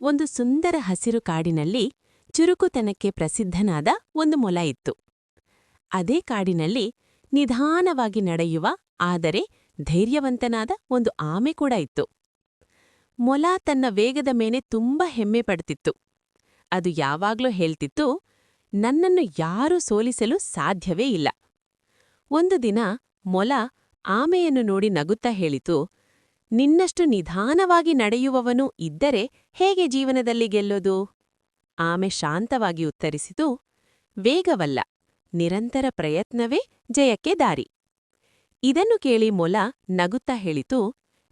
ಒಂದು ಸುಂದರ ಹಸಿರು ಕಾಡಿನಲ್ಲಿ ಚುರುಕುತನಕ್ಕೆ ಪ್ರಸಿದ್ಧನಾದ ಒಂದು ಮೊಲ ಇತ್ತು. ಅದೇ ಕಾಡಿನಲ್ಲಿ ನಿಧಾನವಾಗಿ ನಡೆಯುವ, ಆದರೆ ಧೈರ್ಯವಂತನಾದ ಒಂದು ಆಮೆ ಕೂಡ ಇತ್ತು. ಮೊಲ ತನ್ನ ವೇಗದ ಮೇಲೆ ತುಂಬ ಹೆಮ್ಮೆ ಪಡ್ತಿತ್ತು. ಅದು ಯಾವಾಗ್ಲೂ ಹೇಳ್ತಿತ್ತು, ನನ್ನನ್ನು ಯಾರೂ ಸೋಲಿಸಲು ಸಾಧ್ಯವೇ ಇಲ್ಲ. ಒಂದು ದಿನ ಮೊಲ ಆಮೆಯನ್ನು ನೋಡಿ ನಗುತ್ತಾ ಹೇಳಿತು ನಿನ್ನಷ್ಟು ನಿಧಾನವಾಗಿ ನಡೆಯುವವನು ಇದ್ದರೆ ಹೇಗೆ ಜೀವನದಲ್ಲಿ ಗೆಲ್ಲೋದು? ಆಮೆ ಶಾಂತವಾಗಿ ಉತ್ತರಿಸಿತು, ವೇಗವಲ್ಲ, ನಿರಂತರ ಪ್ರಯತ್ನವೇ ಜಯಕ್ಕೆ ದಾರಿ. ಇದನ್ನು ಕೇಳಿ ಮೊಲ ನಗುತ್ತಾ ಹೇಳಿತು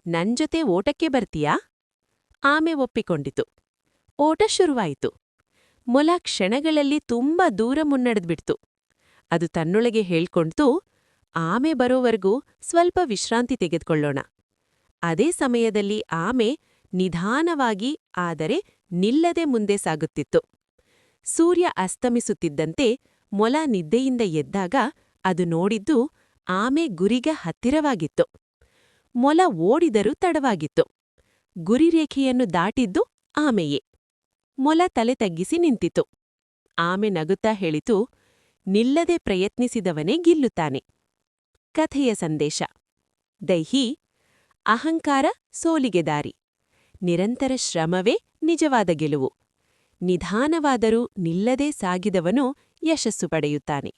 ನನ್ಜೊತೆ ಓಟಕ್ಕೆ ಬರ್ತೀಯಾ? ಆಮೆ ಒಪ್ಪಿಕೊಂಡಿತು, ಓಟ ಶುರುವಾಯಿತು. ಮೊಲ ಕ್ಷಣಗಳಲ್ಲಿ ತುಂಬ ದೂರ ಮುನ್ನಡೆದ್ಬಿಡ್ತು. ಅದು ತನ್ನೊಳಗೆ ಹೇಳ್ಕೊಂಡ್ತು, ಆಮೆ ಬರೋವರೆಗೂ ಸ್ವಲ್ಪ ವಿಶ್ರಾಂತಿ ತೆಗೆದುಕೊಳ್ಳೋಣ. ಅದೇ ಸಮಯದಲ್ಲಿ ಆಮೆ ನಿಧಾನವಾಗಿ ಆದರೆ ನಿಲ್ಲದೆ ಮುಂದೆ ಸಾಗುತ್ತಿತ್ತು. ಸೂರ್ಯ ಅಸ್ತಮಿಸುತ್ತಿದ್ದಂತೆ ಮೊಲ ನಿದ್ದೆಯಿಂದ ಎದ್ದಾಗ ಅದು ನೋಡಿದ್ದು ಆಮೆ ಗುರಿಗೆ ಹತ್ತಿರವಾಗಿತ್ತು. ಮೊಲ ಓಡಿದರೂ ತಡವಾಗಿತ್ತು. ಗುರಿರೇಖೆಯನ್ನು ದಾಟಿದ್ದು ಆಮೆಯೇ. ಮೊಲ ತಲೆ ತಗ್ಗಿಸಿ ನಿಂತಿತು ಆಮೆ ನಗುತ್ತಾ ಹೇಳಿತು, ನಿಲ್ಲದೆ ಪ್ರಯತ್ನಿಸಿದವನೇ ಗಿಲ್ಲುತ್ತಾನೆ. ಕಥೆಯ ಸಂದೇಶ. ದೈಹಿ ಅಹಂಕಾರ ಸೋಲಿಗೆ ದಾರಿ. ನಿರಂತರ ಶ್ರಮವೇ ನಿಜವಾದ ಗೆಲುವು. ನಿಧಾನವಾದರೂ ನಿಲ್ಲದೆ ಸಾಗಿದವನು ಯಶಸ್ಸು ಪಡೆಯುತ್ತಾನೆ.